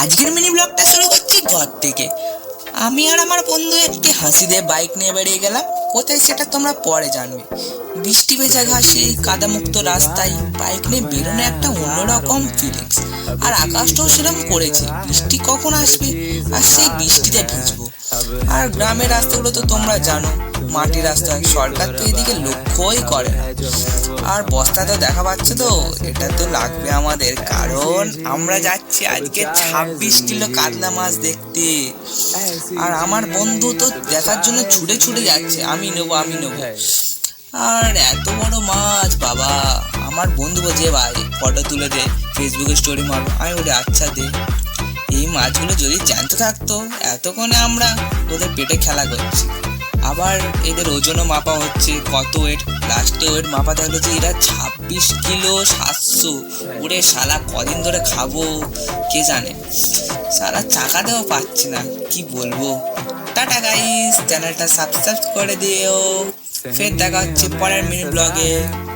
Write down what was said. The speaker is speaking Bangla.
আজকের মিনি ব্লগটা শুরু করছি ঘর থেকে। আমি আর আমার বন্ধু একটি হাসি দিয়ে বাইক নিয়ে বেরিয়ে গেলাম। কোথায় সেটা তোমরা পরে জানবে। বৃষ্টি ভেজা ঘাসে, কাদামুক্ত রাস্তায় বাইক নিয়ে বেরোনো একটা অন্যরকম ফিলিংস আর আকাশটাও সেরকম করেছে। বৃষ্টি কখন আসবে? আর সেই বৃষ্টিতে ভিজবো। আর গ্রামের রাস্তাগুলো তো তোমরা জানো। মাটির রাস্তা সরকার তো এদিকে লক্ষ্যই করে না। আর বস্তা তো দেখা পাচ্ছে তো, এটা তো লাগবে আমাদের। কারণ আমরা যাচ্ছি আজকে ছাব্বিশ কিলো কাতলা মাছ দেখতে। আর আমার বন্ধু তো দেখার জন্য ছুটে ছুটে যাচ্ছে। আমি নেব আমি নেব। আর এত বড় মাছ, বাবা। আমার বন্ধু বলছে ভাই ফটো তুলে দে ফেসবুকে স্টোরি মারবো আমি বলি আচ্ছা দে। এই মাছগুলো যদি জ্যান্ত থাকতো, এতক্ষণে আমরা ওদের পেটে খেলা করছি। আবার এদের ওজনও মাপা হচ্ছে কত ওয়েট লাস্টে ওয়েট মাপা থাকল যে এরা ছাব্বিশ কিলো সাতশো। ওরে সারা কদিন ধরে খাব? কে জানে? সারা চাকা দেওয়া পাচ্ছি না কি বলব? টাটা গাইস চ্যানেলটা সাবস্ক্রাইব করে দিও। ফের দেখা হচ্ছে পরের মিনি ব্লগে